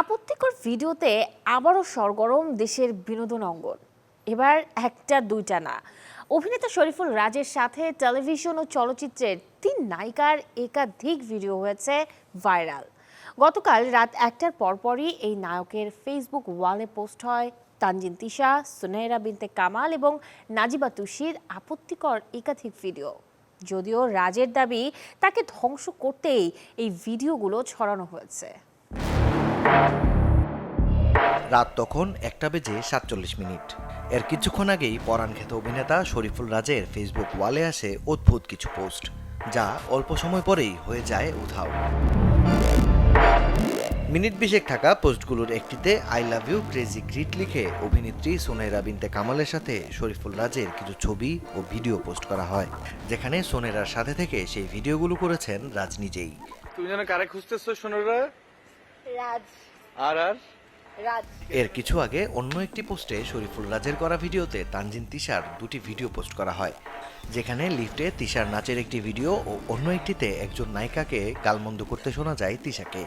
আপত্তিকর ভিডিওতে আবারও সরগরম দেশের বিনোদন অঙ্গন। এবার একটা, দুইটা না। অভিনেতা শরীফুল রাজের সাথে টেলিভিশন ও চলচ্চিত্রের তিন নায়িকার একাধিক ভিডিও হয়েছে ভাইরাল। গতকাল রাত একটার পরপরই এই নায়কের ফেসবুক ওয়ালে পোস্ট হয় তানজিন তিশা, সুনেহরা বিনতে কামাল এবং নাজিবা তুষির আপত্তিকর একাধিক ভিডিও। যদিও রাজের দাবি তাকে ধ্বংস করতেই এই ভিডিওগুলো ছড়ানো হয়েছে। রাত তখন একটা বেজে সাতচল্লিশ মিনিট। এর কিছুক্ষণ আগেই পরাণ খ্যাত অভিনেতা শরীফুল রাজের ফেসবুক ওয়ালে আসে অদ্ভুত কিছু পোস্ট, যা অল্প সময় পরেই হয়ে যায় উধাও। মিনিট বিশেক থাকা পোস্টগুলোর একটিতে I love you crazy greet লিখে অভিনেত্রী সোনেরা বিনতে কামালের সাথে শরীফুল রাজের কিছু ছবি ও ভিডিও পোস্ট করা হয়, যেখানে সোনেরার সাথে থেকে সেই ভিডিওগুলো করেছেন রাজ নিজেই। তুমি যেন কারে খুঁজতেছো সোনরা রাজ। আর আর? রাজ। এর কিছু আগে অন্য একটি পোস্টে শরীফুল রাজের করা ভিডিওতে তানজিন তিশার দুটি ভিডিও পোস্ট করা হয়। যেখানে লিফটে তিশার নাচের একটি ভিডিও ও অন্য একটিতে একজন নায়িকাকে গালমন্দ করতে শোনা যায় তিশাকে।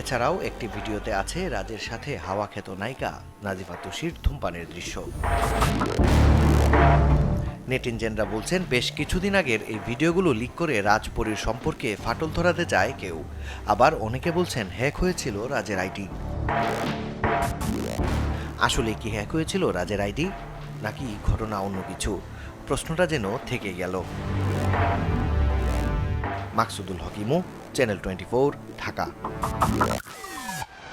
এছাড়াও একটি ভিডিওতে আছে রাজের সাথে হাওয়া খ্যাত নায়িকা নাজিফা তুষির ধূমপানের দৃশ্য। নেটিনজেনরা বলছেন, বেশ কিছুদিন আগের এই ভিডিওগুলো লিক করে রাজপরীর সম্পর্কে ফাটল ধরাতে যায় কেউ। আবার অনেকে বলছেন, হ্যাক হয়েছিল রাজের আইডি। আসলে কি হ্যাক হয়েছিল রাজের আইডি? নাকি ঘটনা অন্য কিছু? প্রশ্নটা যেন থেকে গেল। মাকসুদুল হকিমু চ্যানেল টোয়েন্টি ঢাকা।